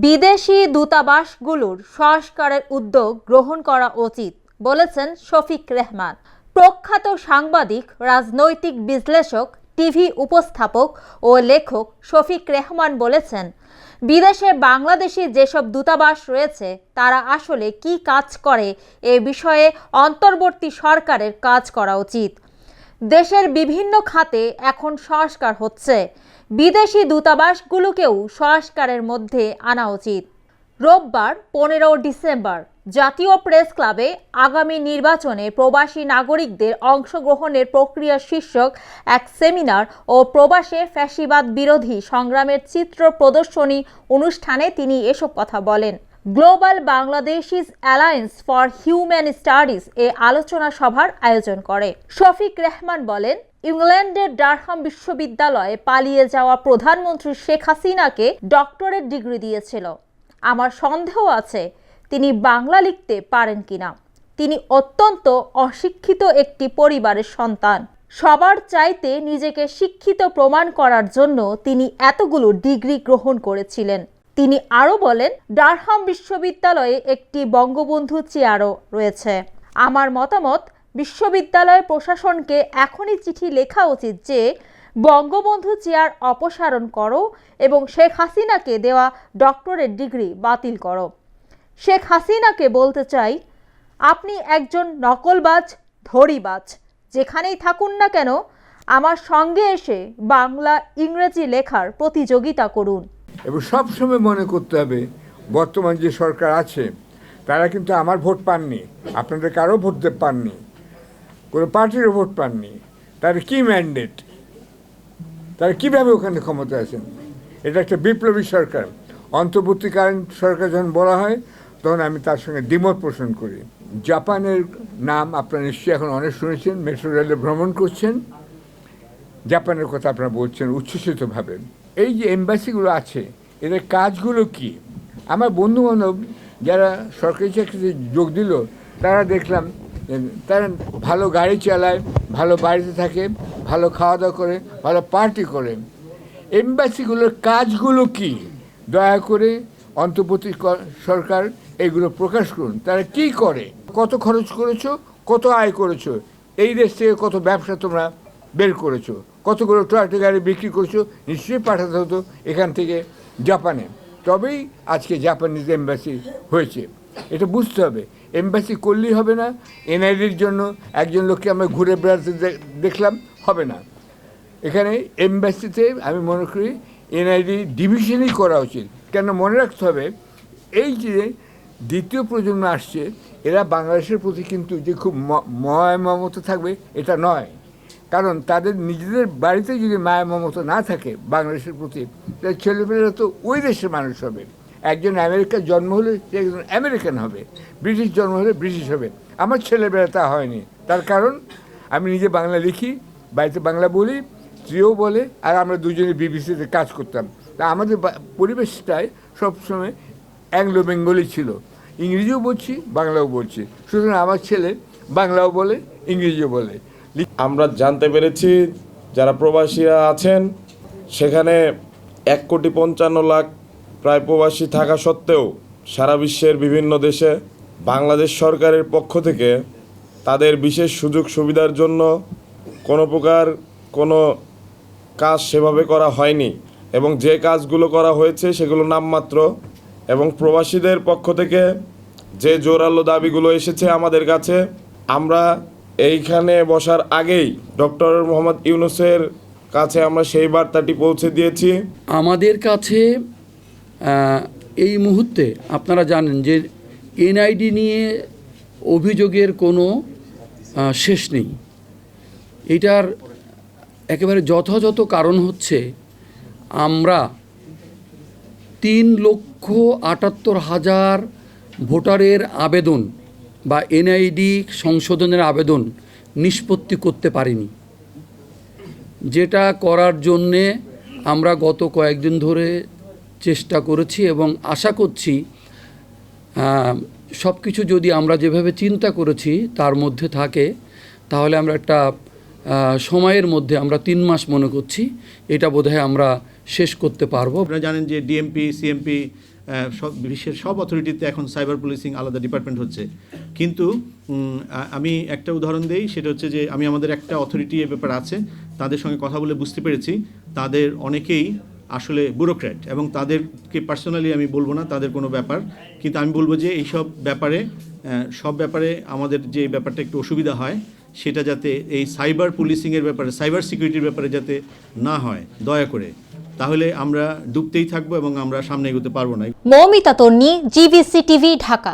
বিদেশি দূতাবাসগুলোর সংস্কারের উদ্যোগ গ্রহণ করা উচিত, বলেছেন শফিক রেহমান। প্রখ্যাত সাংবাদিক, রাজনৈতিক বিশ্লেষক, টিভি উপস্থাপক ও লেখক শফিক রেহমান বলেছেন, বিদেশে বাংলাদেশি যেসব দূতাবাস রয়েছে, তারা আসলে কি কাজ করে এ বিষয়ে অন্তর্বর্তী সরকারের কাজ করা উচিত। দেশের বিভিন্ন খাতে এখন সংস্কার হচ্ছে। বিদেশি দূতাবাসগুলোকেও সংস্কারের মধ্যে আনা উচিত। রোববার, পনেরো ডিসেম্বর, জাতীয় প্রেস ক্লাবে আগামী নির্বাচনে প্রবাসী নাগরিকদের অংশগ্রহণের প্রক্রিয়া শীর্ষক এক সেমিনার ও প্রবাসে ফ্যাসিবাদ বিরোধী সংগ্রামের চিত্র প্রদর্শনী অনুষ্ঠানে তিনি এসব কথা বলেন। Global Bangladeshis alliance for human studies এ আলোচনা সভার আয়োজন করে। শফিক রেহমান বলেন, ইংল্যান্ডের ডারহাম বিশ্ববিদ্যালয়ে পালিয়ে যাওয়া প্রধানমন্ত্রী শেখ হাসিনাকে ডক্টরেট ডিগ্রি দিয়েছিল। আমার সন্দেহ আছে তিনি বাংলা লিখতে পারেন কিনা। তিনি অত্যন্ত অশিক্ষিত একটি পরিবারের সন্তান। সবার চাইতে নিজেকে শিক্ষিত প্রমাণ করার জন্য তিনি এতগুলো ডিগ্রি গ্রহণ করেছিলেন। তিনি আরও বলেন, ডারহাম বিশ্ববিদ্যালয়ে একটি বঙ্গবন্ধু চেয়ারও রয়েছে। আমার মতামত, বিশ্ববিদ্যালয় প্রশাসনকে এখনই চিঠি লেখা উচিত যে, বঙ্গবন্ধু চেয়ার অপসারণ করো এবং শেখ হাসিনাকে দেওয়া ডক্টরেট ডিগ্রি বাতিল করো। শেখ হাসিনাকে বলতে চাই, আপনি একজন নকলবাজ ধরিবাজ যেখানেই থাকুন না কেন, আমার সঙ্গে এসে বাংলা ইংরেজি লেখার প্রতিযোগিতা করুন। এবং সবসময় মনে করতে হবে, বর্তমান যে সরকার আছে, তারা কিন্তু আমার ভোট পাননি আপনাদের কারও ভোট পাননি, কোনো পার্টিরও ভোট পাননি। তার কি ম্যান্ডেট তারা কীভাবে ওখানে ক্ষমতা আছেন? এটা একটা বিপ্লবী সরকার। অন্তর্বর্তীকালীন সরকার যখন বলা হয়, তখন আমি তার সঙ্গে দ্বিমত পোষণ করি। জাপানের নাম আপনারা নিশ্চয়ই এখন অনেক শুনেছেন, মেট্রো রেলে ভ্রমণ করছেন। জাপানের কথা আপনারা বলছেন উচ্ছ্বসিতভাবে। এই যে এম্বাসিগুলো আছে, এদের কাজগুলো কি? আমার বন্ধু বান্ধব যারা সরকারি চাকরিতে যোগ দিল, তারা দেখলাম তারা ভালো গাড়ি চালায়, ভালো বাড়িতে থাকে, ভালো খাওয়া দাওয়া করে, ভালো পার্টি করে। এম্বাসিগুলোর কাজগুলো কি? দয়া করে অন্তর্বর্তী সরকার এগুলো প্রকাশ করুন। তারা কি করে? কত খরচ করেছ? কত আয় করেছ? এই দেশ থেকে কত ব্যবসা তোমরা বের করেছ? কতগুলো ট্রাক্টর গাড়ি বিক্রি করছ, নিশ্চয়ই পাঠাতে হতো এখান থেকে জাপানে। তবেই আজকে জাপানিজ এম্বাসি হয়েছে। এটা বুঝতে হবে। এম্বাসি করলেই হবে না, এনআইডির জন্য একজন লোককে আমরা ঘুরে বেড়াতে দেখলাম, হবে না। এখানে এমবাসিতে আমি মনে করি এনআইডি ডিভিশনই করা উচিত। কেন মনে রাখতে হবে, এই যে দ্বিতীয় প্রজন্ম আসছে, এরা বাংলাদেশের প্রতি কিন্তু যে খুব ময় মমতা থাকবে, এটা নয়। কারণ তাদের নিজেদের বাড়িতে যদি মায়া মমতা না থাকে বাংলাদেশের প্রতি, তাহলে ছেলেমেয়েরা তো ওই দেশের মানুষ হবে। একজন আমেরিকার জন্ম হলে সে একজন আমেরিকান হবে, ব্রিটিশ জন্ম হলে ব্রিটিশ হবে। আমার ছেলেবেলা তা হয়নি। তার কারণ, আমি নিজে বাংলা লিখি, বাড়িতে বাংলা বলি, স্ত্রীও বলে, আর আমরা দুজনে বিবিসিতে কাজ করতাম। তা আমাদের পরিবেশটাই সবসময় অ্যাংলো বেঙ্গলি ছিল। ইংরেজিও বলছি, বাংলাও বলছি। সুতরাং আমার ছেলে বাংলাও বলে, ইংরেজিও বলে। আমরা জানতে পেরেছি যারা প্রবাসীরা আছেন, সেখানে এক কোটি পঞ্চান্ন লাখ প্রায় প্রবাসী থাকা সত্ত্বেও সারা বিশ্বের বিভিন্ন দেশে বাংলাদেশ সরকারের পক্ষ থেকে তাদের বিশেষ সুযোগ সুবিধার জন্য কোনো প্রকার কোনো কাজ সেভাবে করা হয়নি এবং যে কাজগুলো করা হয়েছে সেগুলো নামমাত্র এবং প্রবাসীদের পক্ষ থেকে যে জোরালো দাবিগুলো এসেছে আমাদের কাছে, আমরা এইখানে বসার আগেই ডক্টর মোহাম্মদ ইউনুসের কাছে আমরা সেই বার্তাটি পৌঁছে দিয়েছি। আমাদের কাছে এই মুহূর্তে আপনারা জানেন যে এনআইডি নিয়ে অভিযোগের কোনো শেষ নেই। এটার একেবারে যথাযথ কারণ হচ্ছে আমরা তিন লক্ষ আটাত্তর হাজার ভোটারের আবেদন বা এনআইডি সংশোধনের আবেদন নিষ্পত্তি করতে পারিনি। যেটা করার জন্যে আমরা গত কয়েকদিন ধরে চেষ্টা করেছি এবং আশা করছি সব কিছু যদি আমরা যেভাবে চিন্তা করেছি তার মধ্যে থাকে, তাহলে আমরা একটা সময়ের মধ্যে আমরা তিন মাস মনে করছি, এটা বোধহয় আমরা শেষ করতে পারব। আপনারা জানেন যে ডিএমপি সিএমপি সব বিশ্বের সব অথরিটিতে এখন সাইবার পুলিশিং আলাদা ডিপার্টমেন্ট হচ্ছে। কিন্তু আমি একটা উদাহরণ দিই, সেটা হচ্ছে যে আমি আমাদের একটা অথরিটি এ ব্যাপার আছে, তাদের সঙ্গে কথা বলে বুঝতে পেরেছি, তাদের অনেকেই আসলে ব্যুরোক্র্যাট এবং তাদেরকে পার্সোনালি আমি বলব না, তাদের কোনো ব্যাপার। কিন্তু আমি বলব যে এইসব ব্যাপারে সব ব্যাপারে আমাদের যে ব্যাপারটা একটু অসুবিধা হয়, সেটা যাতে এই সাইবার পুলিশিংয়ের ব্যাপারে সাইবার সিকিউরিটির ব্যাপারে যাতে না হয়, দয়া করে। তাহলে আমরা ডুবতেই থাকব এবং আমরা সামনে এগোতে পারব না। Moumita Tonni, GBC TV, Dhaka.